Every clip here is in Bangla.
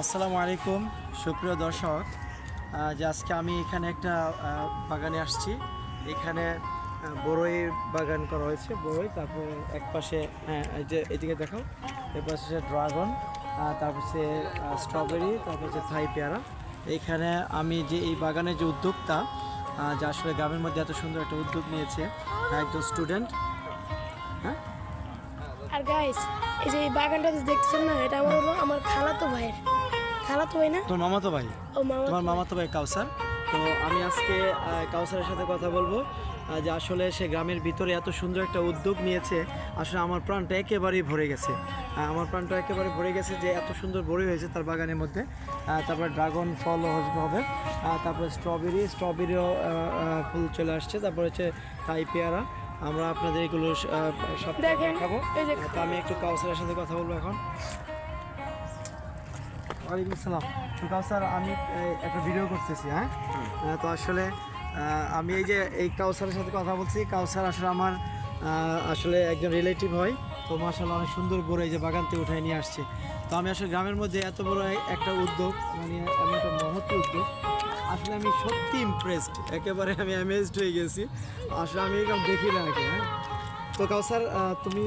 আসসালামু আলাইকুম, সুপ্রিয় দর্শক। যে আজকে আমি এখানে একটা বাগানে আসছি। এখানে বড়ই বাগান করা হয়েছে, বড়ই। তারপরে এক পাশে হ্যাঁ এদিকে দেখো এর পাশে ড্রাগন তারপর সে স্ট্রবেরি, তারপর হচ্ছে থাই পেয়ারা। এইখানে আমি যে এই বাগানের যে উদ্যোক্তা যে আসলে গ্রামের মধ্যে এত সুন্দর একটা উদ্যোগ নিয়েছে, একজন স্টুডেন্ট আর গাইস এই যে এই বাগানটা যে দেখতেছেন না এটা আমার হলো আমার খালাতো ভাইয়ের। খালাতো ভাই না? তোর মামাতো ভাই? ও মামা তোমার মামাতো ভাই কাউসার। তো আমি আজকে কাউসারের সাথে কথা বলব যে আসলে সে গ্রামের ভিতরে এত সুন্দর একটা উদ্যোগ নিয়েছে আসলে আমার প্রাণটা একেবারেই ভরে গেছে। আমার প্রাণটা একেবারে ভরে গেছে যে এত সুন্দর ভরে হয়েছে তার বাগানের মধ্যে। তারপর ড্রাগন ফল হবে তারপরে স্ট্রবেরি স্ট্রবেরিও ফুল চলে আসছে তারপর হচ্ছে তাই পেয়ারা। আমরা আপনাদের এগুলো সব দেখাবো। তো আমি একটু কাউসারের সাথে কথা বলব এখন। ওয়ালাইকুম আসসালাম। তো কাউসার আমি একটা ভিডিও করতেছি হ্যাঁ? তো আসলে আহ, আমি এই যে এই কাউসারের সাথে কথা বলছি কাউসার আসলে আমার আসলে একজন রিলেটিভ হয়। তো মাসাল্লাহ অনেক সুন্দর বড় এই যে বাগান থেকে উঠাই নিয়ে আসছে। তো আমি আসলে গ্রামের মধ্যে এত বড় একটা উদ্যোগ মানে আমি একটা মহৎ উদ্যোগ আসলে আমি সত্যি ইমপ্রেসড একেবারে আমি অ্যামেজড হয়ে গেছি। আসলে আমি এরকম দেখি না আগে হ্যাঁ? তো কাউসার তুমি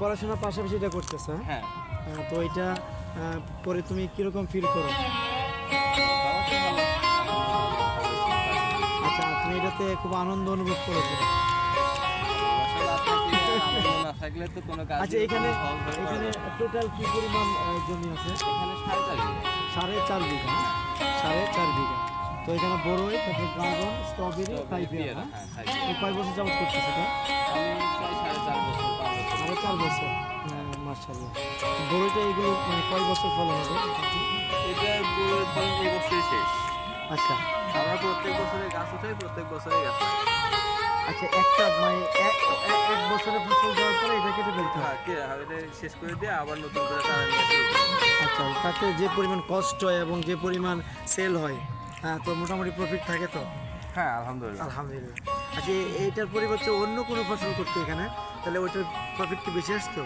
পড়াশোনার পাশাপাশি এটা করতেছো হ্যাঁ? হ্যাঁ। তো এটা পরে তুমি কীরকম ফিল করো? আচ্ছা তুমি এটাতে খুব আনন্দ অনুভব করেছ থাকলে তো? কোনো কাজ আচ্ছা এখানে এখানে টোটাল কি পরিমাণ জমি আছে? এখানে সাড়ে চার বিঘা। সাড়ে চার বিঘা হ্যাঁ? সাড়ে চার বিঘা। তো এখানে বড়ই তারপর ড্রাগন স্ট্রবেরি স্ট্রবেরি, ফাইভ পেয়ারা, হ্যাঁ। এই কয় বছর যাবত করতেছে এটা? আমি চার বছর বছর। বছর? হ্যাঁ মার্শাল্লাহ বড়ইটা এগুলো মানে কয় বছর ফলন হবে? এটার বয়স ধরেন এই বছরই শেষ। আচ্ছা। আমরা প্রত্যেক বছরে গাছ উঠাই প্রত্যেক বছরে গাছ আচ্ছা একটা মানে এক এক- বছরের ফসল দেওয়ার পরে এটা কেটে ফেলতে হয়? হ্যাঁ, কে এটা শেষ করে দিয়ে আবার নতুন করে নিয়ে আচ্ছা তাতে যে পরিমাণ কষ্ট হয় এবং যে পরিমাণ সেল হয় হ্যাঁ তো মোটামুটি প্রফিট থাকে তো? হ্যাঁ আলহামদুলিল্লাহ। আলহামদুলিল্লাহ। আচ্ছা এইটার পরিবর্তে অন্য কোনো ফসল করতে এখানে? তাহলে ওইটার প্রফিট কি বেশি আসতো?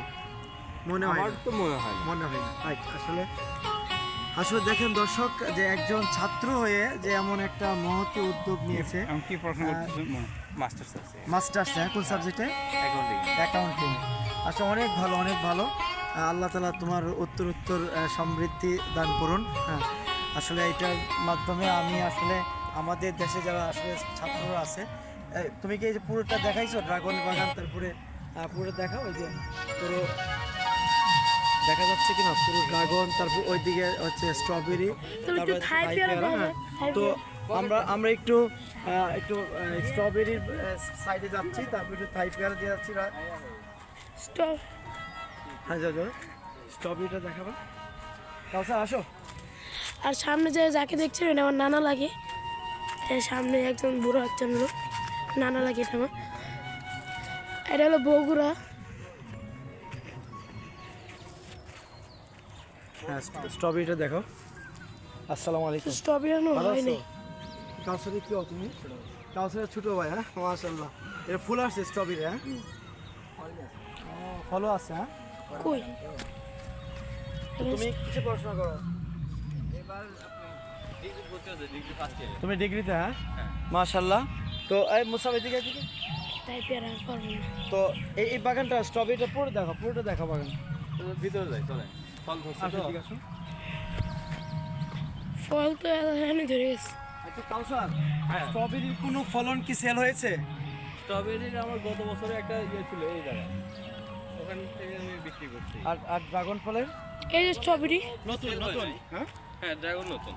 মনে হয় আমার। তো মনে হয় মনে হয় না। রাইট আসলে আসলে দেখেন দর্শক যে একজন ছাত্র হয়ে যে এমন একটা মহতি উদ্যোগ নিয়েছে আমি কি প্রশ্ন মাস্টার্স আছে। মাস্টার্স হ্যাঁ কোন সাবজেক্টে অ্যাকাউন্টিং অ্যাকাউন্টিং আসলে অনেক ভালো অনেক ভালো। আল্লাহ তালা তোমার উত্তর উত্তর সমৃদ্ধি দান করুন। হ্যাঁ। আসলে এটার মাধ্যমে আমি আসলে আমাদের দেশে যারা আসলে ছাত্ররা আছে তুমি কি এই যে পুরোটা দেখাইছো? ড্রাগন বাগান তারপরে পুরো দেখাও ওই যে পুরো দেখা যাচ্ছে কি না পুরো ড্রাগন তারপর ওইদিকে হচ্ছে স্ট্রবেরি থাই পেয়ারা দাও তো আমরা আমরা একটু একটু স্ট্রবেরির সাইডে যাচ্ছি তারপর একটু থাই পেয়ারা দিয়ে যাচ্ছি হ্যাঁ যাও যাও। স্ট্রবেরিটা দেখাবা। কাউসার আসো। আর সামনে যে যাকে দেখছেন এটা আমার নানা লাগে। সামনে একজন বুড়ো একজন লোক নানা লাগে এটা আমার। এটা হলো বগুড়া। হ্যাঁ স্ট্রবেরিটা দেখো আসসালামু আলাইকুম। স্ট্রবেরি হয়নি। কাউসারি কি তুমি কাউসারের ছোট ভাই হ্যাঁ? মাশাআল্লাহ। এটা ফুল আসছে স্ট্রবেরি হ্যাঁ? ফলও আছে হ্যাঁ? কই? তুমি কিসে পড়াশোনা করো? তুমি ডিগ্রিতে হ্যাঁ? মাশাআল্লাহ। তো এই মুসাফ এদিকে এদিকে তাই পেয়ারা পারব তো এই এই বাগানটা স্ট্রবেরিটা পুরো দেখো পুরোটা দেখো বাগান। ভিতরে যাই চলেন। ফল ধরছে ফল তো এখানে ধরে গেছে। আচ্ছা কাউসার হ্যাঁ। স্ট্রবেরির কোনো ফলন কি সেল হয়েছে? স্ট্রবেরির আমার গত বছরে একটা ইয়ে ছিল এই জায়গায়। ওখান থেকে আমি বিক্রি করছি। আর আর ড্রাগন ফলের? এই যে স্ট্রবেরি। নতুন নতুন হ্যাঁ? হ্যাঁ ড্রাগন নতুন।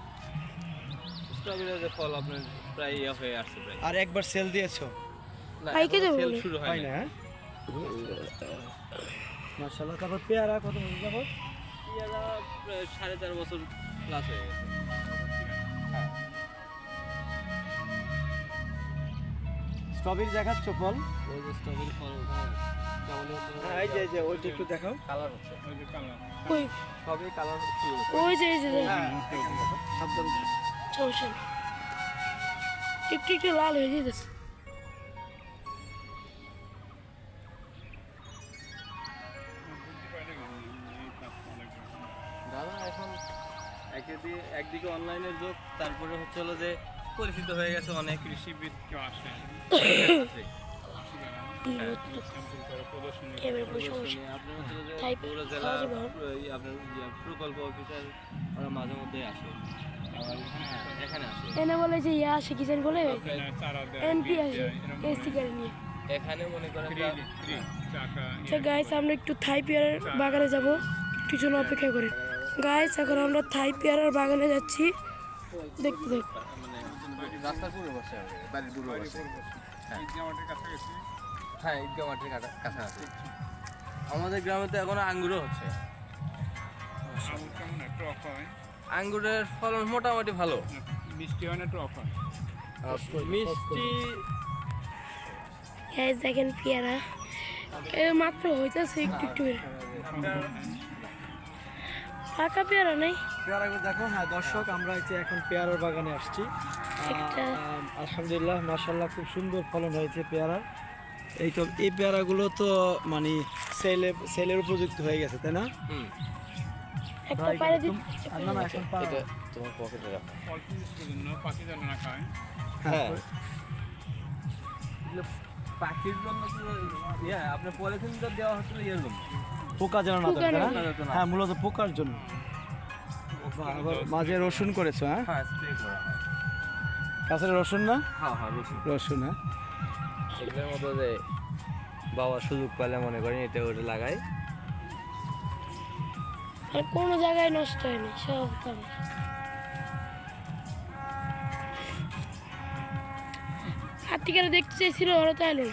স্ট্রবেরির ফল আপনার প্রায় ইয়ে হয়ে আসছে প্রায়। আর একবার সেল দিয়েছ? না, পাইকে দেবো sell শুরু হয় হয় না হ্যাঁ? মাশাআল্লাহ তারপর পেয়ারা কত বছর যাবত পেয়ারা সাড়ে চার বছর প্লাস হয়ে গেছে। স্ট্রবেরি দেখাচ্ছ ফল? ওই যে স্ট্রবেরি ফল ওখানে হ্যাঁ এই যে এই যে ওইটা একটু দেখাও। কালার হচ্ছে। ওই যে কালার কই? সবই কালার হচ্ছে। ওই যে এই যে। হ্যাঁ সাবধান। সমস্যা নেই। একটু একটু লাল হয়ে যেতেছে একে দিয়ে একদিকে অনলাইনের যোগ তারপরে হচ্ছে হলো যে পরিচিত হয়ে গেছে অনেক কৃষিবিদ। কেউ আসে আপনার প্রকল্প অফিসার ওরা মাঝে মধ্যে আসে। এনে বলে যে ইয়া আসে কিচেন বলে? এনপি আসে এসি গাড়ি নিয়ে। এখানে মনে করেন আচ্ছা গাইস আমরা একটু থাই পেয়ারের বাগানে যাব। একটু জন্য অপেক্ষা করে। গাইস এখন আমরা থাই পেয়ারের বাগানে যাচ্ছি। দেখতে দেখ মানে রাস্তার বাড়ির হ্যাঁ। ঈদগাহ মাঠের কাছাকাছি? আমাদের গ্রামে তো এখনও আঙ্গুরও হচ্ছে। আঙ্গুরের ফলন মোটামুটি ভালো। মিষ্টি হয় না টক হয় মিষ্টি গাইস দেখেন পেয়ারা। এ মাত্র হইতাছে একটু একটু পাকা পেয়ারা নেই? পেয়ারাগুলো দেখো হ্যাঁ দর্শক আমরা হচ্ছে এখন পেয়ারার বাগানে আসছি। একটা আলহামদুলিল্লাহ মাশাল্লাহ খুব সুন্দর ফলন হয়েছে পেয়ারার এই তো এই পেয়ারাগুলো তো মানে সেলে সেলের উপযুক্ত হয়ে গেছে তাই না? হুম। একটা এটা তোমার পকেটে রাখো পাখি যেন না খায় হ্যাঁ। এগুলো পাখির জন্য তো ইয়ে আপনার পলিথিনটা দেওয়া ইয়ের জন্য পোকা যেন না। হ্যাঁ মূলত পোকার জন্য। মাঝে রসুন করেছ হ্যাঁ? হ্যাঁ করা। হয় কাছে রসুন না? হ্যাঁ হ্যাঁ রসুন। রসুন হ্যাঁ। এগুলোর মতো যে বাবা সুযোগ পেলে মনে করেন এটা ওটা লাগাই। আর কোনো জায়গায় নষ্ট হয়নি সব তবে হাত থেকে দেখতে চাইছিল ওরা তো এলো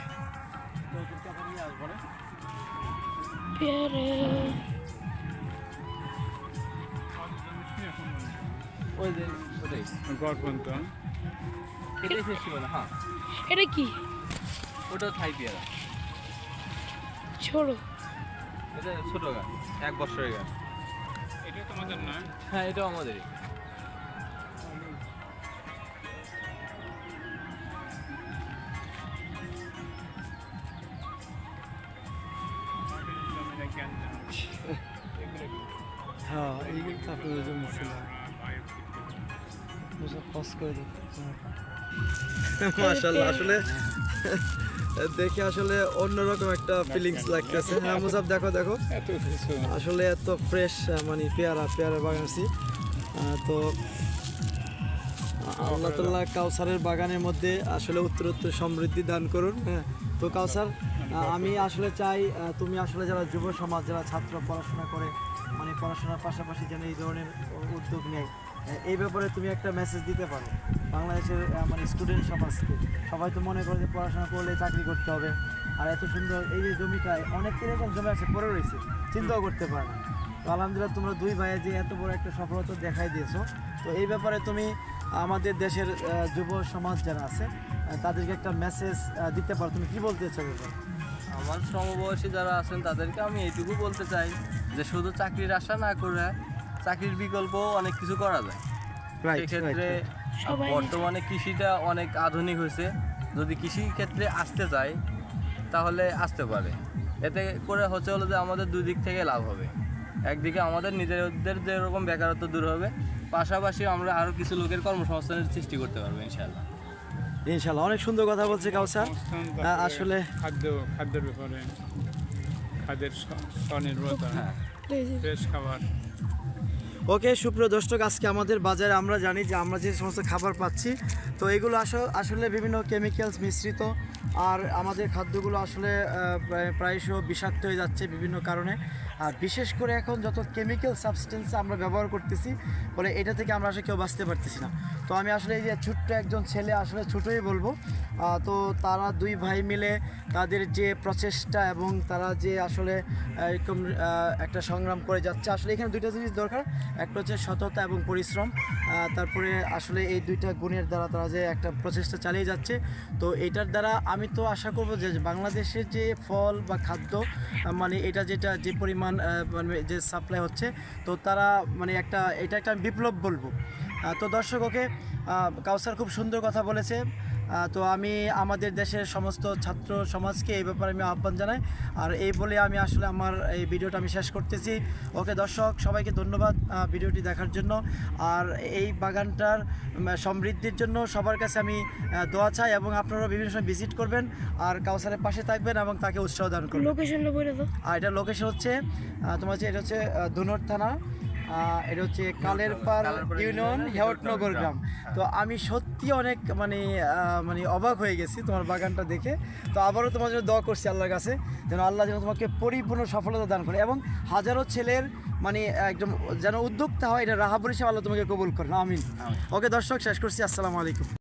হ্যাঁ। এটা কি? ওটা থাই পেয়ারা। ছোট। এটা ছোট গাছ এক বছরের গাছ। এটা তোমাদের না? হ্যাঁ এটাও আমাদেরই। হ্যাঁ এইগুলো তো জন্য ছিল। করে আসলে দেখে আসলে অন্যরকম একটা ফিলিংস লাগতেছে। হ্যাঁ মুসাফ দেখো দেখো। আসলে এত ফ্রেশ মানে পেয়ারা পেয়ারা বাগানছি তো আল্লাহ তাল্লাহ কাউসারের বাগানের মধ্যে আসলে উত্তরোত্তর সমৃদ্ধি দান করুন। হ্যাঁ তো কাউসার আমি আসলে চাই তুমি আসলে যারা যুব সমাজ যারা ছাত্র পড়াশোনা করে মানে পড়াশোনার পাশাপাশি যেন এই ধরনের উদ্যোগ নেয়। এই ব্যাপারে তুমি একটা মেসেজ দিতে পারো। বাংলাদেশের মানে স্টুডেন্ট সমাজকে। সবাই তো মনে করে যে পড়াশোনা করলে চাকরি করতে হবে। আর এত সুন্দর এই যে জমিটায় অনেক এরকম জমি আছে পড়ে রয়েছে চিন্তাও করতে পারে না। তো আলহামদুলিল্লাহ তোমরা দুই ভাইয়ে যে এত বড় একটা সফলতা দেখাই দিয়েছ। তো এই ব্যাপারে তুমি আমাদের দেশের যুব সমাজ যারা আছে তাদেরকে একটা মেসেজ দিতে পারো। তুমি কি বলতে চাও আমার সমবয়সী যারা আছেন তাদেরকে আমি এইটুকু বলতে চাই যে শুধু চাকরির আশা না করে চাকরির বিকল্প অনেক কিছু করা যায়। সেক্ষেত্রে সবাই বর্তমানে কৃষিটা অনেক আধুনিক হয়েছে। যদি কৃষি ক্ষেত্রে আসতে চায় তাহলে আসতে পারে। এতে করে হচ্ছে হলো যে আমাদের দুই দিক থেকে লাভ হবে। একদিকে আমাদের নিজেদের যে যেরকম বেকারত্ব দূর হবে পাশাপাশি আমরা আরও কিছু লোকের কর্মসংস্থানের সৃষ্টি করতে পারব ইনশাল্লাহ ইনশাল্লাহ অনেক সুন্দর কথা বলছে কাউসার। আসলে খাদ্য খাদ্যের ব্যাপারে খাদ্যের স্বনির্ভরতা। হ্যাঁ। ফ্রেশ খাবার। ওকে, সুপ্রিয় দর্শক, আজকে আমাদের বাজারে আমরা জানি যে আমরা যে সমস্ত খাবার পাচ্ছি, তো এগুলো আস- আসলে বিভিন্ন কেমিক্যালস মিশ্রিত আর আমাদের খাদ্যগুলো আসলে প্রায়শ বিষাক্ত হয়ে যাচ্ছে বিভিন্ন কারণে। আর বিশেষ করে এখন যত কেমিক্যাল সাবস্টেন্স আমরা ব্যবহার করতেছি বলে এটা থেকে আমরা আসলে কেউ বাঁচতে পারতেছি না। তো আমি আসলে এই যে ছোট্ট একজন ছেলে আসলে ছোটোই বলব। তো তারা দুই ভাই মিলে তাদের যে প্রচেষ্টা এবং তারা যে আসলে এরকম একটা সংগ্রাম করে যাচ্ছে, আসলে এখানে দুইটা জিনিস দরকার। একটা হচ্ছে সততা এবং পরিশ্রম। তারপরে আসলে এই দুইটা গুণের দ্বারা তারা যে একটা প্রচেষ্টা চালিয়ে যাচ্ছে। তো এটার দ্বারা আমি তো আশা করব যে বাংলাদেশের যে ফল বা খাদ্য মানে এটা যেটা যে পরিমাণ মানে যে সাপ্লাই হচ্ছে, তো তারা মানে একটা, এটা একটা বিপ্লব বলব। তো দর্শক, ওকে কাউসার খুব সুন্দর কথা বলেছে। তো আমি আমাদের দেশের সমস্ত ছাত্র সমাজকে এই ব্যাপারে আমি আহ্বান জানাই। আর এই বলে আমি আসলে আমার এই ভিডিওটা আমি শেষ করতেছি। ওকে দর্শক সবাইকে ধন্যবাদ ভিডিওটি দেখার জন্য। আর এই বাগানটার সমৃদ্ধির জন্য সবার কাছে আমি দোয়া চাই এবং আপনারাও বিভিন্ন সময় ভিজিট করবেন আর কাউসারের পাশে থাকবেন এবং তাকে উৎসাহ দান করবেন। লোকেশনটা বলে দাও। আর এটা লোকেশন হচ্ছে তোমার হচ্ছে এটা হচ্ছে ধুনর থানা। এটা হচ্ছে কালেরপাড় কালেরপাড় ইউনিয়ন হেওটনগর হেওটনগর গ্রাম। তো আমি সত্যি অনেক মানে মানে অবাক হয়ে গেছি তোমার বাগানটা দেখে। তো আবারও তোমার জন্য দোয়া করছি আল্লাহর কাছে যেন আল্লাহ যেন তোমাকে পরিপূর্ণ সফলতা দান করে এবং হাজারো ছেলের মানে একদম যেন উদ্যোক্তা হয় এটা রাহাবুর হিসেবে আল্লাহ তোমাকে কবুল করেন। আমিন। ওকে দর্শক শেষ করছি। আসসালামু আলাইকুম।